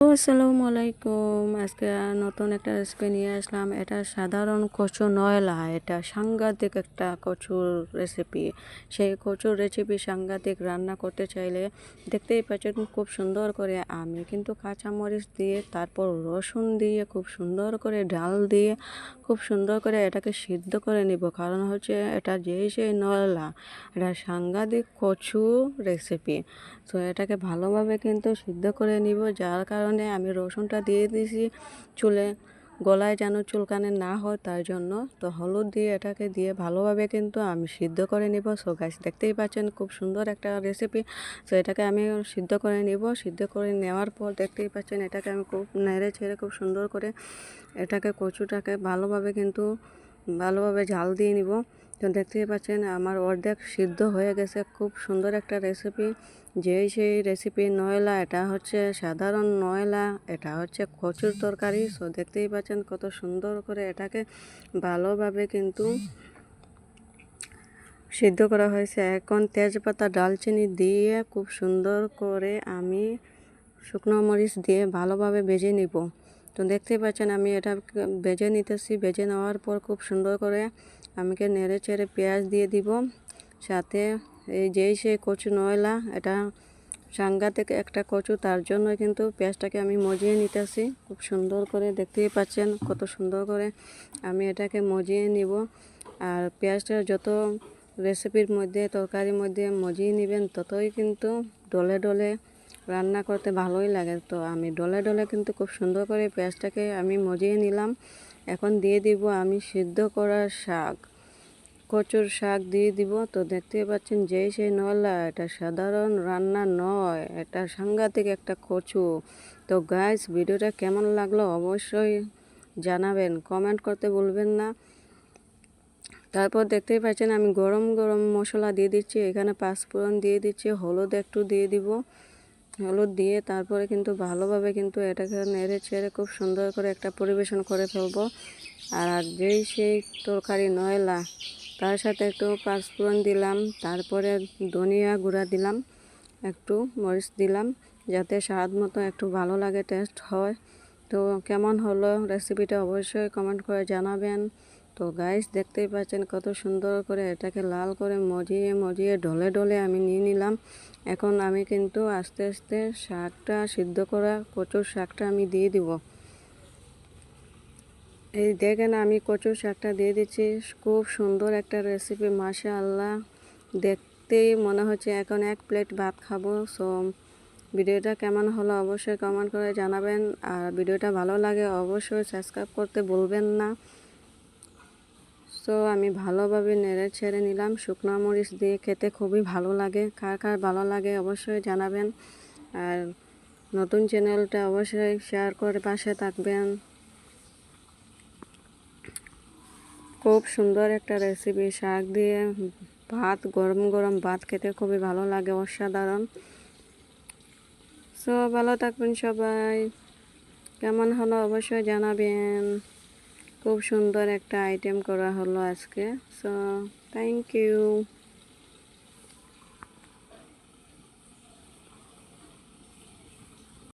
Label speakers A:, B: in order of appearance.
A: আসসালামু আলাইকুম আজকে নতুন একটা রেসিপি নিয়ে আসলাম। এটা সাধারণ কচু নয়লা, এটা সাংঘাতিক একটা কচুর রেসিপি সেই কচুর রেসিপি সাংঘাতিক রান্না করতে চাইলে দেখতেই পাচ্ছেন খুব সুন্দর করে আমি কিন্তু কাঁচামরিচ দিয়ে, তারপর রসুন দিয়ে, খুব সুন্দর করে ডাল দিয়ে, খুব সুন্দর করে এটাকে সিদ্ধ করে নিব। কারণ হচ্ছে এটা যেই সেই নয়লা, এটা সাংঘাতিক কচু রেসিপি তো এটাকে ভালোভাবে কিন্তু সিদ্ধ করে নিব, যার কারণে আমি রসুনটা দিয়ে দিয়েছি। চুলে গলায় যেন চুলকানে না হয়, তার জন্য তো হলুদ দিয়ে এটাকে দিয়ে ভালোভাবে কিন্তু আমি সিদ্ধ করে নিব। সো গাছ দেখতেই পাচ্ছেন খুব সুন্দর একটা রেসিপি তো এটাকে আমি সিদ্ধ করে নিব। সিদ্ধ করে নেওয়ার পর দেখতেই পাচ্ছেন এটাকে আমি খুব নেড়ে ছেড়ে খুব সুন্দর করে এটাকে কচুটাকে ভালোভাবে কিন্তু ভালোভাবে ঝাল দিয়ে নিব। তো দেখতেই পাচ্ছেন, আমার অর্ধেক সিদ্ধ হয়ে গেছে। খুব সুন্দর একটা রেসিপি যেই সেই রেসিপি নয়লা, এটা হচ্ছে সাধারণ নয়লা, এটা হচ্ছে কচুর তরকারি। সো দেখতেই পাচ্ছেন কত সুন্দর করে এটাকে ভালোভাবে কিন্তু সিদ্ধ করা হয়েছে। এখন তেজপাতা, ডালচিনি দিয়ে খুব সুন্দর করে আমি শুকনো মরিচ দিয়ে ভালোভাবে ভেজে নিব। তো দেখতেই পাচ্ছেন আমি এটা ভেজে নিতেছি। ভেজে নেওয়ার পর খুব সুন্দর করে আমাকে নেড়ে চেড়ে পেঁয়াজ দিয়ে দিব। সাথে এই যেই সেই কচু নয়লা, এটা সাংঘাতিক একটা কচু, তার জন্য কিন্তু পেঁয়াজটাকে আমি মজিয়ে নিতেছি। খুব সুন্দর করে দেখতেই পাচ্ছেন কত সুন্দর করে আমি এটাকে মজিয়ে নিব। আর পেঁয়াজটা যত রেসিপির মধ্যে, তরকারির মধ্যে মজিয়ে নেবেন, ততই কিন্তু ডলে ডলে রান্না করতে ভালোই লাগে। তো আমি ডলে ডলে কিন্তু খুব সুন্দর করে পেঁয়াজটাকে আমি মজিয়ে নিলাম। এখন দিয়ে দিব আমি সিদ্ধ করা শাক। কচুর শাক দিয়ে দিব। তো দেখতে পাচ্ছেন যেই সেই নলা, এটা সাধারণ রান্না নয়, এটা সাংঘাতিক একটা কচু। তো গাইস ভিডিওটা কেমন লাগল অবশ্যই জানাবেন কমেন্ট করতে বলবেন না। তারপর দেখতেই পাচ্ছেন আমি গরম গরম মশলা দিয়ে দিচ্ছি, এখানে পাঁচফোড়ন দিয়ে দিচ্ছি, হলুদ একটু দিয়ে দিব। হলুদ দিয়ে তারপরে কিন্তু ভালোভাবে কিন্তু এটাকে নেড়ে ছেড়ে খুব সুন্দর করে একটা পরিবেশন করে ফেলব। আর যেই সেই তরকারি নয়লা, তার সাথে একটু পাঁচফোড়ন দিলাম, তারপরে ধনিয়া গুঁড়া দিলাম, একটু মরিচ দিলাম, যাতে স্বাদ মতো একটু ভালো লাগে, টেস্ট হয়। তো কেমন হলো রেসিপিটা অবশ্যই কমেন্ট করে জানাবেন। তো গাইস দেখতেই পাচ্ছেন কত সুন্দর করে এটাকে লাল করে মজিয়ে মজিয়ে ঢলে ঢলে আমি নিয়ে নিলাম। এখন আমি কিন্তু আস্তে আস্তে শাকটা সিদ্ধ করা কচুর শাকটা আমি দিয়ে দিব। এই দেখেন আমি কচুর শাকটা দিয়ে দিচ্ছি। খুব সুন্দর একটা রেসিপি মাসা আল্লাহ দেখতেই মনে হচ্ছে এখন এক প্লেট ভাত খাব। সো ভিডিওটা কেমন হলো অবশ্যই কমেন্ট করে জানাবেন। আর ভিডিওটা ভালো লাগে অবশ্যই সাবস্ক্রাইব করতে বলবেন না। সো আমি ভালোভাবে নেড়ে ছেড়ে নিলাম। শুকনো মরিচ দিয়ে খেতে খুবই ভালো লাগে। কার কার ভালো লাগে অবশ্যই জানাবেন। আর নতুন চ্যানেলটা অবশ্যই শেয়ার করে পাশে থাকবেন। খুব সুন্দর একটা রেসিপি, শাক দিয়ে ভাত, গরম গরম ভাত খেতে খুবই ভালো লাগে, অসাধারণ। সো ভালো থাকবেন সবাই। কেমন হলো অবশ্যই জানাবেন। খুব সুন্দর একটা আইটেম করা হলো আজকে সো থ্যাংক ইউ